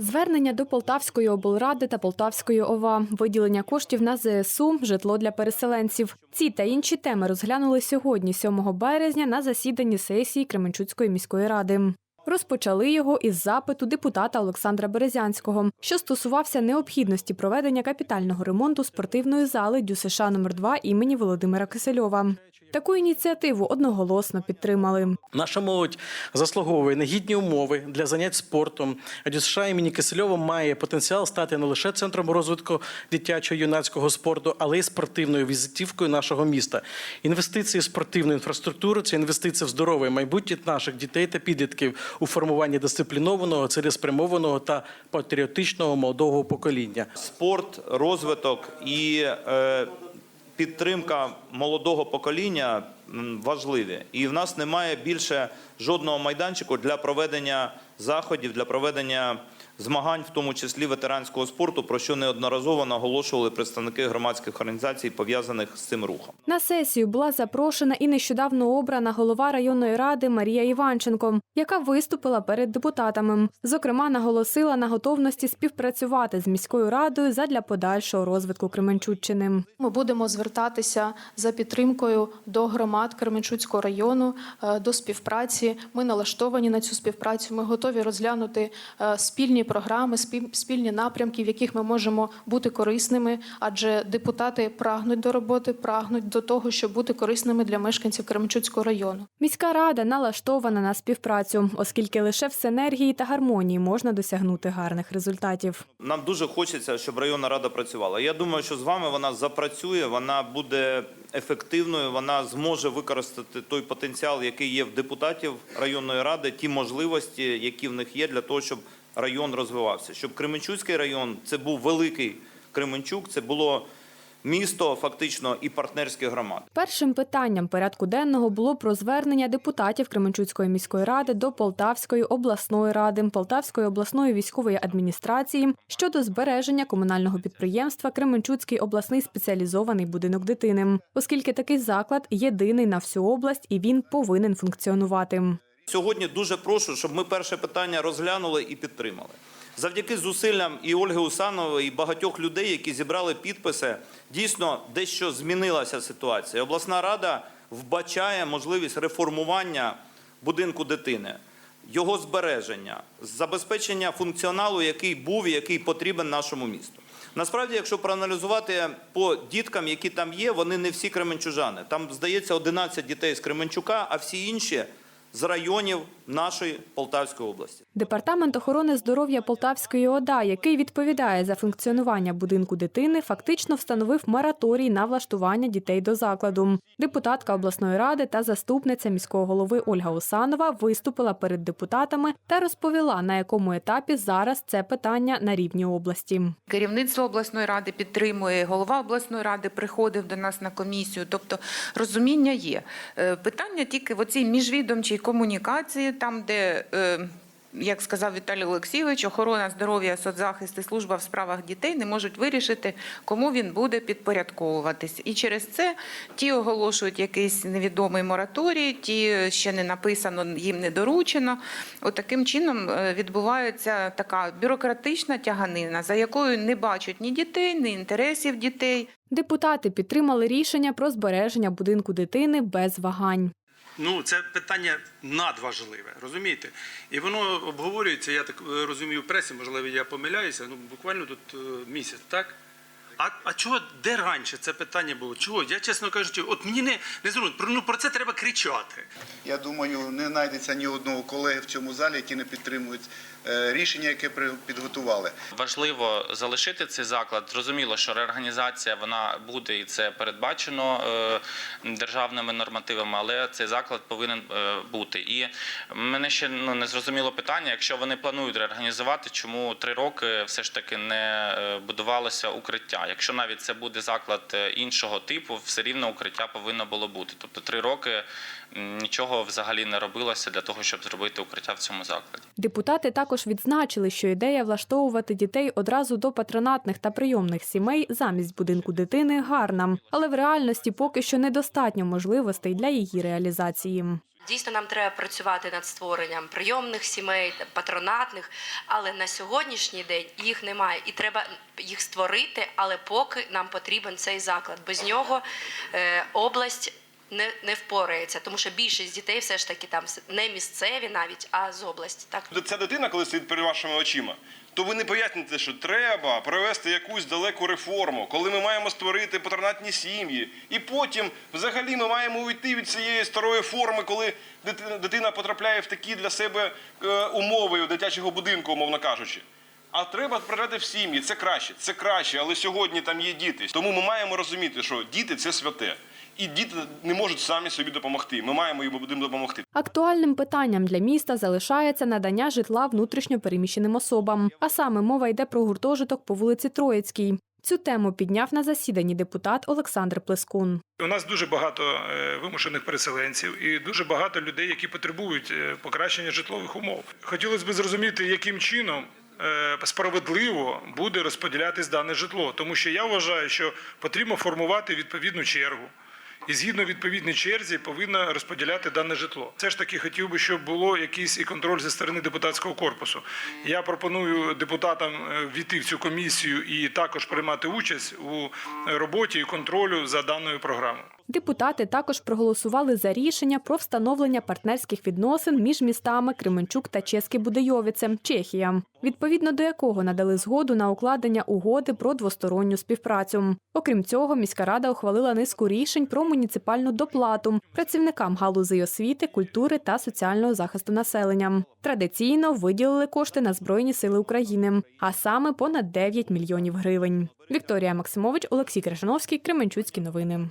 Звернення до Полтавської облради та Полтавської ОВА, виділення коштів на ЗСУ, житло для переселенців. Ці та інші теми розглянули сьогодні, 7 березня, на засіданні сесії Кременчуцької міської ради. Розпочали його із запиту депутата Олександра Березянського, що стосувався необхідності проведення капітального ремонту спортивної зали ДЮСШ номер 2 імені Володимира Кисельова. Таку ініціативу одноголосно підтримали. Наша молодь заслуговує на гідні умови для занять спортом. ДЮСШ імені Кисельова має потенціал стати не лише центром розвитку дитячого юнацького спорту, але й спортивною візитівкою нашого міста. Інвестиції в спортивну інфраструктуру це інвестиції в здорове майбутнє наших дітей та підлітків у формуванні дисциплінованого, цілеспрямованого та патріотичного молодого покоління. Спорт, розвиток і е, підтримка молодого покоління важливі. І в нас немає більше жодного майданчику для проведення заходів, для проведення змагань, в тому числі ветеранського спорту, про що неодноразово наголошували представники громадських організацій, пов'язаних з цим рухом. На сесію була запрошена і нещодавно обрана голова районної ради Марія Іванченко, яка виступила перед депутатами. Зокрема, наголосила на готовності співпрацювати з міською радою задля подальшого розвитку Кременчуччини. Ми будемо звертатися за підтримкою до громад Кременчуцького району е, до співпраці. Ми налаштовані на цю співпрацю. Ми готові розглянути е, спільні програми, спі- спільні напрямки, в яких ми можемо бути корисними, адже депутати прагнуть до роботи, прагнуть до того, щоб бути корисними для мешканців Кременчуцького району. Міська рада налаштована на співпрацю, оскільки лише в синергії та гармонії можна досягнути гарних результатів. Нам дуже хочеться, щоб районна рада працювала. Я думаю, що з вами вона запрацює, вона буде ефективною, вона зможе використати той потенціал, який є в депутатів районної ради, ті можливості, які в них є для того, щоб район розвивався. Щоб Кременчуцький район це був великий Кременчук, це було місто фактично і партнерських громад. Першим питанням порядку денного було про звернення депутатів Кременчуцької міської ради до Полтавської обласної ради, Полтавської обласної військової адміністрації щодо збереження комунального підприємства Кременчуцький обласний спеціалізований будинок дитини, оскільки такий заклад єдиний на всю область і він повинен функціонувати. Сьогодні дуже прошу, щоб ми перше питання розглянули і підтримали. Завдяки зусиллям і Ольги Усанової, і багатьох людей, які зібрали підписи, дійсно дещо змінилася ситуація. Обласна рада вбачає можливість реформування будинку дитини, його збереження, забезпечення функціоналу, який був і який потрібен нашому місту. Насправді, якщо проаналізувати по діткам, які там є, вони не всі кременчужани. Там здається 11 дітей з Кременчука, а всі інші з районів нашої Полтавської області. Департамент охорони здоров'я Полтавської ОДА, який відповідає за функціонування будинку дитини, фактично встановив мораторій на влаштування дітей до закладу. Депутатка обласної ради та заступниця міського голови Ольга Усанова виступила перед депутатами та розповіла, на якому етапі зараз це питання на рівні області. Керівництво обласної ради підтримує, голова обласної ради приходив до нас на комісію. Тобто розуміння є. Е, Питання тільки в оцій міжвідомчій комунікації, там, де. е, Як сказав Віталій Олексійович, охорона здоров'я, соцзахист і служба в справах дітей не можуть вирішити, кому він буде підпорядковуватись. І через це ті оголошують якийсь невідомий мораторій, ті ще не написано, їм не доручено. От таким чином е, відбувається така бюрократична тяганина, за якою не бачать ні дітей, ні інтересів дітей. Депутати підтримали рішення про збереження будинку дитини без вагань. Ну, це питання надважливе, розумієте? І воно обговорюється, я так е, розумію, в пресі, можливо, я помиляюся, ну буквально тут е, місяць, так? А, а чого, де раніше це питання було? Чого? Я, чесно кажучи, от мені не, не зрозуміло, про, ну, про це треба кричати. Я думаю, не знайдеться ні одного колеги в цьому залі, які не підтримують е, рішення, яке при- підготували. Важливо залишити цей заклад. Зрозуміло, що реорганізація вона буде і це передбачено е, державними нормативами, але цей заклад повинен е, бути. І мене ще ну не зрозуміло питання. Якщо вони планують реорганізувати, чому три роки все ж таки не будувалося укриття? Якщо навіть це буде заклад е, іншого типу, все рівно укриття повинно було бути. Тобто три роки нічого взагалі не робилося для того, щоб зробити укриття в цьому закладі. Депутати також відзначили, що ідея влаштовувати дітей одразу до патронатних та прийомних сімей замість будинку дитини гарна, але в реальності поки що недостатньо можливостей для її реалізації. Дійсно нам треба працювати над створенням прийомних сімей, патронатних, але на сьогоднішній день їх немає, і треба їх створити. Але поки нам потрібен цей заклад. Без нього е, область. Не, не впорається, тому що більшість дітей все ж таки там не місцеві навіть, а з області. Так Ця дитина, коли стоїть перед вашими очима, то ви не поясните, що треба провести якусь далеку реформу, коли ми маємо створити патронатні сім'ї, і потім взагалі ми маємо уйти від цієї старої форми, коли дитина, потрапляє в такі для себе е, умови дитячого будинку, умовно кажучи. А треба придати в сім'ї, це краще, це краще, але сьогодні там є діти. Тому ми маємо розуміти, що діти це святе. І діти не можуть самі собі допомогти. Ми маємо їм допомогти. Актуальним питанням для міста залишається надання житла внутрішньо переміщеним особам. А саме мова йде про гуртожиток по вулиці Троїцькій. Цю тему підняв на засіданні депутат Олександр Плескун. У нас дуже багато е, вимушених переселенців і дуже багато людей, які потребують е, покращення житлових умов. Хотілося б зрозуміти, яким чином е, справедливо буде розподілятись дане житло, тому що я вважаю, що потрібно формувати відповідну чергу. І згідно відповідній черзі повинна розподіляти дане житло. Все ж таки хотів би, щоб було якийсь і контроль зі сторони депутатського корпусу. Я пропоную депутатам е, війти в цю комісію і також приймати участь у роботі і контролю за даною програмою. Депутати також проголосували за рішення про встановлення партнерських відносин між містами Кременчук та Чеське Будейовіце, Чехія, відповідно до якого надали згоду на укладення угоди про двосторонню співпрацю. Окрім цього, міська рада ухвалила низку рішень про муніципальну доплату працівникам галузей освіти, культури та соціального захисту населення. Традиційно виділили кошти на Збройні сили України, а саме понад 9 мільйонів гривень. Вікторія Максимович, Олексій Крашановський, Кременчуцькі новини.